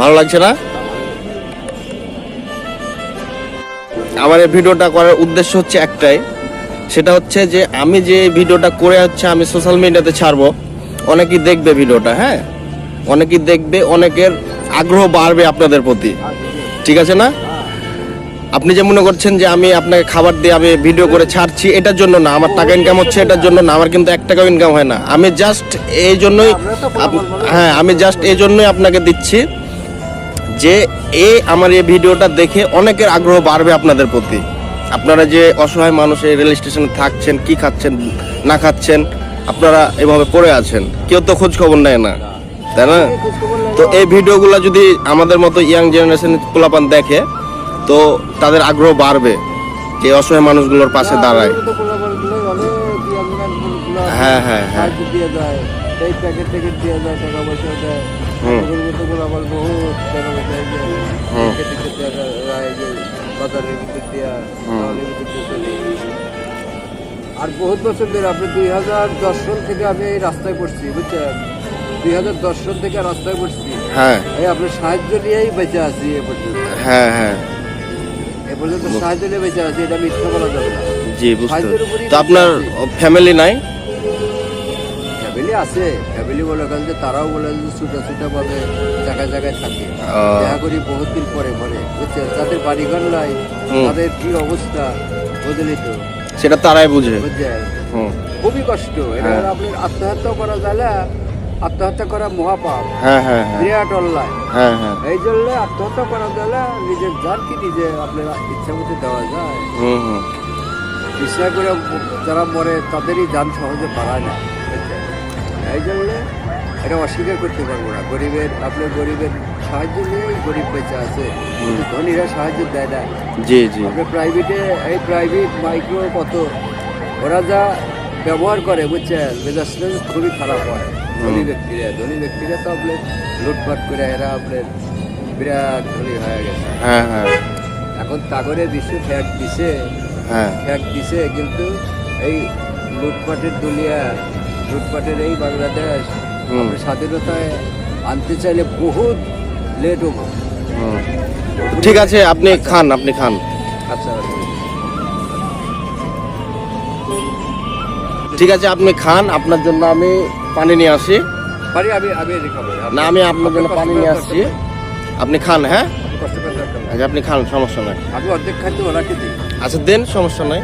ভালো লাগছে না? আমার এই ভিডিওটা করার উদ্দেশ্য হচ্ছে একটাই। সেটা হচ্ছে যে আমি যে ভিডিওটা করে হচ্ছে আমি সোশ্যাল মিডিয়াতে ছাড়বো অনেকেই দেখবে ভিডিওটা হ্যাঁ? অনেকেই দেখবে অনেকের আগ্রহ বাড়বে আপনাদের প্রতি। ঠিক আছে না? আপনি যে মনে করছেন যে আমি আপনাকে খাবার দিয়ে আমি ভিডিও করে ছাড়ছি এটার জন্য না আমার টাকা ইনকাম হচ্ছে এটার জন্য না আমার কিন্তু এক টাকাও ইনকাম হয় না। আমি জাস্ট এই জন্যই হ্যাঁ আমি জাস্ট এই জন্যই আপনাকে দিচ্ছি। যে এ আমার এই ভিডিওটা দেখে অনেকের আগ্রহ বাড়বে আপনাদের প্রতি। আপনারা যে অসহায় মানুষ এই রেল স্টেশনে থাকছেন কি খাচ্ছেন না খাচ্ছেন আপনারা এভাবে পড়ে আছেন। কেউ তো খোঁজ খবর নেয় না তাই না? তো এই ভিডিওগুলো যদি আমাদের মতো ইয়াং জেনারেশন পোলাপান দেখে তো তাদের আগ্রহ বাড়বে যে অসহায় মানুষগুলোর পাশে দাঁড়ায়। হ্যাঁ, হ্যাঁ, হ্যাঁ। দিয়ে যায় এই প্যাকেট ট্যাকেট দিয়ে যায় টাকা পয়সা দেয়। বহুত যে যে বাজারের ভিতর দেয়া। ভিতর চলে। আর বহুত বছর ধরে আপনি দুই হাজার দশ সাল থেকে আমি এই রাস্তায় পড়ছি বুঝছেন? দুই হাজার দশ সাল থেকে রাস্তায় পড়ছি। হ্যাঁ। এই আপনার সাহায্য নিয়েই বেঁচে আছি এ পর্যন্ত। হ্যাঁ হ্যাঁ। এ পর্যন্ত সাহায্য নিয়ে বেঁচে আছি এটা মিথ্যা বলা যাবে না। জি বুঝতে তো আপনার ফ্যামিলি নাই? ফ্যামিলি আছে ফ্যামিলি বলে গেল যে তারাও বলে যে ছুটা ছুটা ভাবে জায়গায় জায়গায় থাকে। দেখা করি বহুত দিন পরে পরে বুঝছে যাদের বাড়িঘর নাই তাদের কি অবস্থা? বুঝলি তো? সেটা তারাই বুঝে। বুঝছে খুবই কষ্ট। এটা হ্যাঁ। আপনার আত্মহত্যা করা যায় না আত্মহত্যা করা মহাপাপ। হ্যাঁ হ্যাঁ বিরাট অন্যায়। এই জন্য আত্মহত্যা করা না নিজের যার কি নিজে আপনার ইচ্ছা মতো দেওয়া যায়। বিশ্বাস করে যারা মরে তাদেরই যান সহজে পারায় না? এই জন্য এটা অস্বীকার করতে পারব না। গরিবের আপনার গরিবের সাহায্য নিয়েই গরিব বেঁচে আছে। কিন্তু ধনীরা সাহায্য দেয় না। জি জি। আপনার প্রাইভেটে এই প্রাইভেট মাইক্রো কত? ওরা যা ব্যবহার করে বুঝছেন? মেজাজটা খুবই খারাপ হয়। ধনী ব্যক্তিরা ধনী ব্যক্তিরা তো আপনার লুটপাট করে এরা আপনার বিরাট ধনী হয়ে গেছে। হ্যাঁ হ্যাঁ। এখন তাগরে বিশ্ব ফ্যাট দিছে। হ্যাঁ। ফ্যাট দিছে কিন্তু এই লুটপাটের দুনিয়া লুটপাটের এই বাংলাদেশ। আমরা স্বাধীনতায় আনতে চাইলে বহুত লেট হব। ঠিক আছে আপনি খান আপনি খান। আচ্ছা ঠিক আছে আপনি খান আপনার জন্য আমি পানি নিয়ে আসি। পারি আমি আমি না আমি আপনার জন্য পানি নিয়ে আসছি। আপনি খান হ্যাঁ? নেই। আচ্ছা আপনি খান সমস্যা নাই। আমি অর্ধেক খাদ্য ওনাকে দিই আচ্ছা দেন সমস্যা নাই।